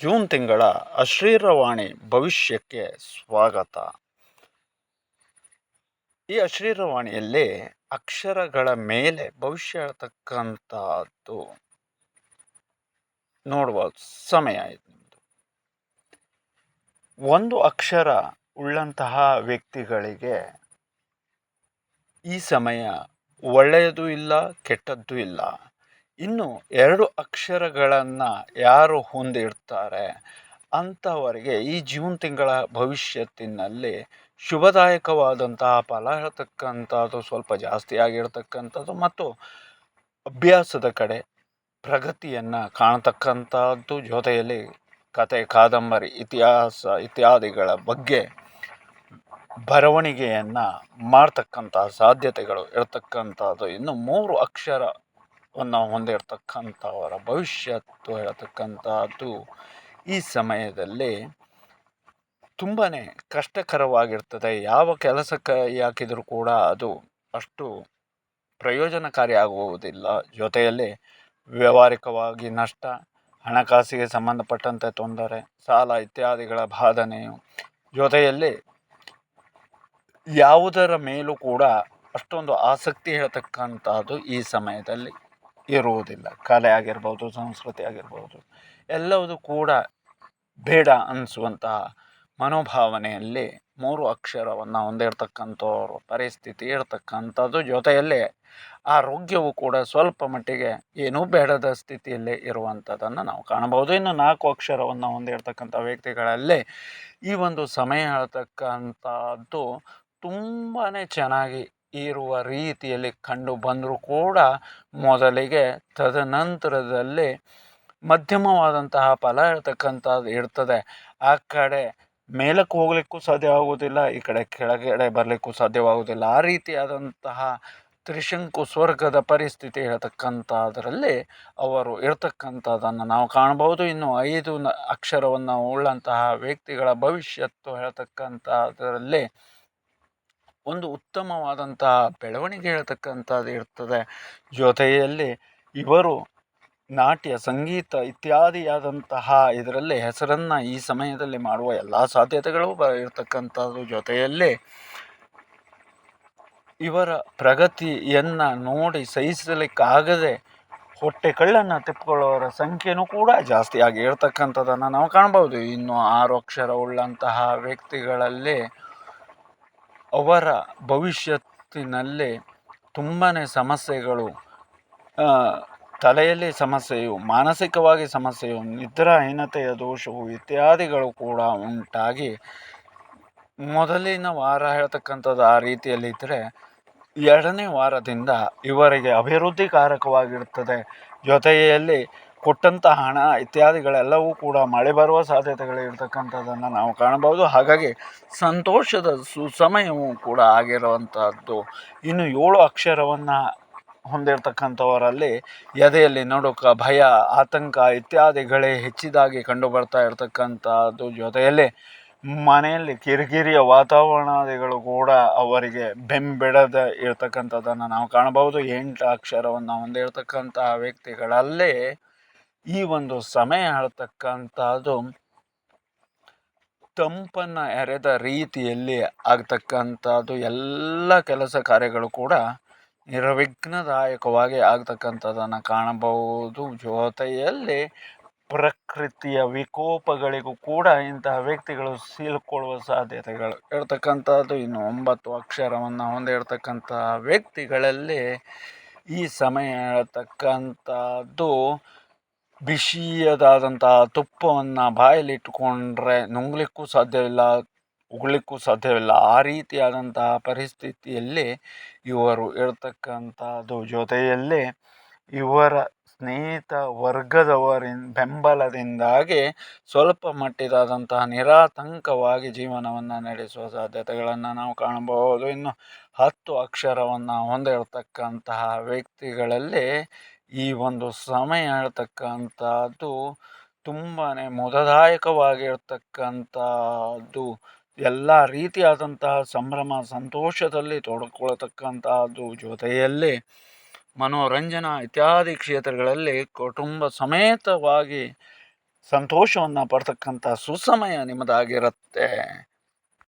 June ತಿಂಗಳ ಅಶ್ರೀರವಾಣಿ ಭವಿಷ್ಯಕ್ಕೆ ಸ್ವಾಗತ. ಈ ಅಶ್ರೀರವಾಣಿಯಲ್ಲಿ ಅಕ್ಷರಗಳ ಮೇಲೆ ಭವಿಷ್ಯ ಹೇಳ್ತಕ್ಕಂಥದ್ದು. ನೋಡುವ, ಸಮಯ ಇದು ನಿಮ್ಮದು ಒಂದು ಅಕ್ಷರ ಉಳ್ಳಂತಹ ವ್ಯಕ್ತಿಗಳಿಗೆ ಈ ಸಮಯ ಒಳ್ಳೆಯದು ಇಲ್ಲ, ಕೆಟ್ಟದ್ದು ಇಲ್ಲ. ಇನ್ನು ಎರಡು ಅಕ್ಷರಗಳನ್ನು ಯಾರು ಹೊಂದಿರ್ತಾರೆ ಅಂಥವರಿಗೆ ಈ ಜೂನ್ ತಿಂಗಳ ಭವಿಷ್ಯತ್ತಿನಲ್ಲಿ ಶುಭದಾಯಕವಾದಂತಹ ಫಲ ಇರತಕ್ಕಂಥದ್ದು ಸ್ವಲ್ಪ ಜಾಸ್ತಿ ಆಗಿರ್ತಕ್ಕಂಥದ್ದು ಮತ್ತು ಅಭ್ಯಾಸದ ಕಡೆ ಪ್ರಗತಿಯನ್ನು ಕಾಣತಕ್ಕಂಥದ್ದು ಜೊತೆಯಲ್ಲಿ ಕತೆ, ಕಾದಂಬರಿ ಇತಿಹಾಸ, ಇತ್ಯಾದಿಗಳ ಬಗ್ಗೆ ಬರವಣಿಗೆಯನ್ನು ಮಾಡ್ತಕ್ಕಂಥ ಸಾಧ್ಯತೆಗಳು ಇರತಕ್ಕಂಥದ್ದು. ಇನ್ನು ಮೂರು ಅಕ್ಷರವನ್ನು ಹೊಂದಿರತಕ್ಕಂಥವರ ಭವಿಷ್ಯತ್ತು ಹೇಳತಕ್ಕಂಥದ್ದು ಈ ಸಮಯದಲ್ಲಿ ತುಂಬಾ ಕಷ್ಟಕರವಾಗಿರ್ತದೆ. ಯಾವ ಕೆಲಸಕ್ಕೆ ಹಾಕಿದರೂ ಕೂಡ ಅದು ಅಷ್ಟು ಪ್ರಯೋಜನಕಾರಿ ಆಗುವುದಿಲ್ಲ. ಜೊತೆಯಲ್ಲಿ ವ್ಯಾವಹಾರಿಕವಾಗಿ ನಷ್ಟ, ಹಣಕಾಸಿಗೆ ಸಂಬಂಧಪಟ್ಟಂತೆ ತೊಂದರೆ, ಸಾಲ ಇತ್ಯಾದಿಗಳ ಬಾಧನೆಯು ಜೊತೆಯಲ್ಲಿ ಯಾವುದರ ಮೇಲೂ ಕೂಡ ಅಷ್ಟೊಂದು ಆಸಕ್ತಿ ಹೇಳ್ತಕ್ಕಂಥದ್ದು ಈ ಸಮಯದಲ್ಲಿ. ಇರುವುದಿಲ್ಲ. ಕಲೆ ಆಗಿರ್ಬೋದು, ಸಂಸ್ಕೃತಿ ಆಗಿರ್ಬೋದು, ಎಲ್ಲವೂ ಕೂಡ ಬೇಡ ಅನ್ನಿಸುವಂತಹ ಮನೋಭಾವನೆಯಲ್ಲಿ ಮೂರು ಅಕ್ಷರವನ್ನು ಹೊಂದಿರತಕ್ಕಂಥವ್ರು, ಪರಿಸ್ಥಿತಿ ಇರತಕ್ಕಂಥದ್ದು ಜೊತೆಯಲ್ಲಿ ಆರೋಗ್ಯವು ಕೂಡ ಸ್ವಲ್ಪ ಮಟ್ಟಿಗೆ ಏನೂ ಬೇಡದ ಸ್ಥಿತಿಯಲ್ಲಿ ಇರುವಂಥದ್ದನ್ನು ನಾವು ಕಾಣಬಹುದು. ಇನ್ನು ನಾಲ್ಕು ಅಕ್ಷರವನ್ನು ಹೊಂದಿರತಕ್ಕಂಥ ವ್ಯಕ್ತಿಗಳಲ್ಲಿ ಈ ಒಂದು ಸಮಯ ಹೇಳ್ತಕ್ಕಂಥದ್ದು ತುಂಬಾ ಚೆನ್ನಾಗಿ ಇರುವ ರೀತಿಯಲ್ಲಿ ಕಂಡು ಬಂದರೂ ಕೂಡ ಮೊದಲಿಗೆ ತದನಂತರದಲ್ಲಿ ಮಧ್ಯಮವಾದಂತಹ ಫಲ ಇರತಕ್ಕಂಥದ್ದು ಇರ್ತದೆ. ಆ ಕಡೆ ಮೇಲಕ್ಕೆ ಹೋಗಲಿಕ್ಕೂ ಸಾಧ್ಯವಾಗುವುದಿಲ್ಲ, ಈ ಕಡೆ ಕೆಳಗಡೆ ಬರಲಿಕ್ಕೂ ಸಾಧ್ಯವಾಗುವುದಿಲ್ಲ. ಆ ರೀತಿಯಾದಂತಹ ತ್ರಿಶಂಕು ಸ್ವರ್ಗದ ಪರಿಸ್ಥಿತಿ ಹೇಳ್ತಕ್ಕಂಥದ್ರಲ್ಲಿ ಅವರು ಇರತಕ್ಕಂಥದ್ದನ್ನು ನಾವು ಕಾಣಬಹುದು. ಇನ್ನು ಐದು ಅಕ್ಷರವನ್ನು ಉಳ್ಳಂತಹ ವ್ಯಕ್ತಿಗಳ ಭವಿಷ್ಯತ್ತು ಹೇಳ್ತಕ್ಕಂಥದ್ರಲ್ಲಿ ಒಂದು ಉತ್ತಮವಾದಂತಹ ಬೆಳವಣಿಗೆ ಹೇಳ್ತಕ್ಕಂಥದ್ದು ಇರ್ತದೆ. ಜೊತೆಯಲ್ಲಿ ಇವರು ನಾಟ್ಯ, ಸಂಗೀತ ಇತ್ಯಾದಿಯಾದಂತಹ ಇದರಲ್ಲಿ ಹೆಸರನ್ನು ಈ ಸಮಯದಲ್ಲಿ ಮಾಡುವ ಎಲ್ಲ ಸಾಧ್ಯತೆಗಳು ಬ ಇರತಕ್ಕಂಥದ್ದು. ಜೊತೆಯಲ್ಲಿ ಇವರ ಪ್ರಗತಿಯನ್ನು ನೋಡಿ ಸಹಿಸಲಿಕ್ಕಾಗದೆ ಹೊಟ್ಟೆ ಕಳ್ಳನ್ನು ತಿಪ್ಪಿಕೊಳ್ಳುವವರ ಸಂಖ್ಯೆಯೂ ಕೂಡ ಜಾಸ್ತಿಯಾಗಿ ಇರ್ತಕ್ಕಂಥದ್ದನ್ನು ನಾವು ಕಾಣ್ಬೋದು. ಇನ್ನು ಆರು ಅಕ್ಷರ ಉಳ್ಳಂತಹ ವ್ಯಕ್ತಿಗಳಲ್ಲಿ ಅವರ ಭವಿಷ್ಯತ್ತಿನಲ್ಲಿ ತುಂಬಾ ಸಮಸ್ಯೆಗಳು ತಲೆಯಲ್ಲಿ ಸಮಸ್ಯೆಯು, ಮಾನಸಿಕವಾಗಿ ಸಮಸ್ಯೆಯು, ನಿದ್ರಾಹೀನತೆಯ ದೋಷವು ಇತ್ಯಾದಿಗಳು ಕೂಡ ಉಂಟಾಗಿ ಮೊದಲಿನ ವಾರ ಹೇಳ್ತಕ್ಕಂಥದ್ದು ಆ ರೀತಿಯಲ್ಲಿ ಇದ್ದರೆ ಎರಡನೇ ವಾರದಿಂದ ಇವರಿಗೆ ಅಭಿವೃದ್ಧಿಕಾರಕವಾಗಿರುತ್ತದೆ. ಜೊತೆಯಲ್ಲಿ ಕೊಟ್ಟಂಥ ಹಣ ಇತ್ಯಾದಿಗಳೆಲ್ಲವೂ ಕೂಡ ಮಳೆ ಬರುವ ಸಾಧ್ಯತೆಗಳು ಇರ್ತಕ್ಕಂಥದ್ದನ್ನು ನಾವು ಕಾಣಬಹುದು. ಹಾಗಾಗಿ ಸಂತೋಷದ ಸುಸಮಯವೂ ಕೂಡ ಆಗಿರುವಂಥದ್ದು ಇನ್ನು ಏಳು ಅಕ್ಷರವನ್ನು ಹೊಂದಿರತಕ್ಕಂಥವರಲ್ಲಿ ಎದೆಯಲ್ಲಿ ನಡುಕ ಭಯ, ಆತಂಕ ಇತ್ಯಾದಿಗಳೇ ಹೆಚ್ಚಿದಾಗಿ ಕಂಡು ಬರ್ತಾ ಇರತಕ್ಕಂಥದ್ದು. ಜೊತೆಯಲ್ಲಿ ಮನೆಯಲ್ಲಿ ಕಿರಿಕಿರಿಯ ವಾತಾವರಣಾದಿಗಳು ಕೂಡ ಅವರಿಗೆ ಬೆಂಬಿಡದ ಇರತಕ್ಕಂಥದ್ದನ್ನು ನಾವು ಕಾಣಬಹುದು. ಎಂಟು ಅಕ್ಷರವನ್ನು ಹೊಂದಿರತಕ್ಕಂತಹ ವ್ಯಕ್ತಿಗಳಲ್ಲೇ ಈ ಒಂದು ಸಮಯ ಹೇಳ್ತಕ್ಕಂಥದ್ದು ತಂಪನ್ನು ಎರೆದ ರೀತಿಯಲ್ಲಿ ಆಗ್ತಕ್ಕಂಥದ್ದು ಎಲ್ಲ ಕೆಲಸ ಕಾರ್ಯಗಳು ಕೂಡ ನಿರ್ವಿಘ್ನದಾಯಕವಾಗಿ ಆಗ್ತಕ್ಕಂಥದ್ದನ್ನು ಕಾಣಬಹುದು. ಜೊತೆಯಲ್ಲಿ ಪ್ರಕೃತಿಯ ವಿಕೋಪಗಳಿಗೂ ಕೂಡ ಇಂತಹ ವ್ಯಕ್ತಿಗಳು ಸೀಲ್ಕೊಳ್ಳುವ ಸಾಧ್ಯತೆಗಳು. ಇರ್ತಕ್ಕಂಥದ್ದು ಇನ್ನು ಒಂಬತ್ತು ಅಕ್ಷರವನ್ನು ಹೊಂದಿರತಕ್ಕಂತಹ ವ್ಯಕ್ತಿಗಳಲ್ಲಿ ಈ ಸಮಯ ಹೇಳ್ತಕ್ಕಂಥದ್ದು ಬಿಸಿಯದಾದಂತಹ ತುಪ್ಪವನ್ನು ಬಾಯಲ್ಲಿಟ್ಟುಕೊಂಡ್ರೆ ನುಂಗಲಿಕ್ಕೂ ಸಾಧ್ಯವಿಲ್ಲ, ಉಗುಳ್ಲಿಕ್ಕೂ ಸಾಧ್ಯವಿಲ್ಲ. ಆ ರೀತಿಯಾದಂತಹ ಪರಿಸ್ಥಿತಿಯಲ್ಲಿ ಇವರು ಇರತಕ್ಕಂಥದ್ದು ಜೊತೆಯಲ್ಲಿ ಇವರ ಸ್ನೇಹಿತ ವರ್ಗದವರಿನ ಬೆಂಬಲದಿಂದಾಗಿ ಸ್ವಲ್ಪ ಮಟ್ಟಿದಾದಂತಹ ನಿರಾತಂಕವಾಗಿ ಜೀವನವನ್ನು ನಡೆಸುವ ಸಾಧ್ಯತೆಗಳನ್ನು ನಾವು ಕಾಣಬಹುದು. ಇನ್ನು ಹತ್ತು ಅಕ್ಷರವನ್ನು ಹೊಂದಿರತಕ್ಕಂತಹ ವ್ಯಕ್ತಿಗಳಲ್ಲಿ ಈ ಒಂದು ಸಮಯ ಹೇಳ್ತಕ್ಕಂಥದ್ದು ತುಂಬಾ ಮೊದದಾಯಕವಾಗಿರ್ತಕ್ಕಂಥದ್ದು. ಎಲ್ಲ ರೀತಿಯಾದಂತಹ ಸಂಭ್ರಮ, ಸಂತೋಷದಲ್ಲಿ ತೊಡಕೊಳ್ತಕ್ಕಂಥದ್ದು. ಜೊತೆಯಲ್ಲಿ ಮನೋರಂಜನಾ ಇತ್ಯಾದಿ ಕ್ಷೇತ್ರಗಳಲ್ಲಿ ಕುಟುಂಬ ಸಮೇತವಾಗಿ ಸಂತೋಷವನ್ನು ಪಡ್ತಕ್ಕಂಥ ಸುಸಮಯ ನಿಮ್ಮದಾಗಿರುತ್ತೆ.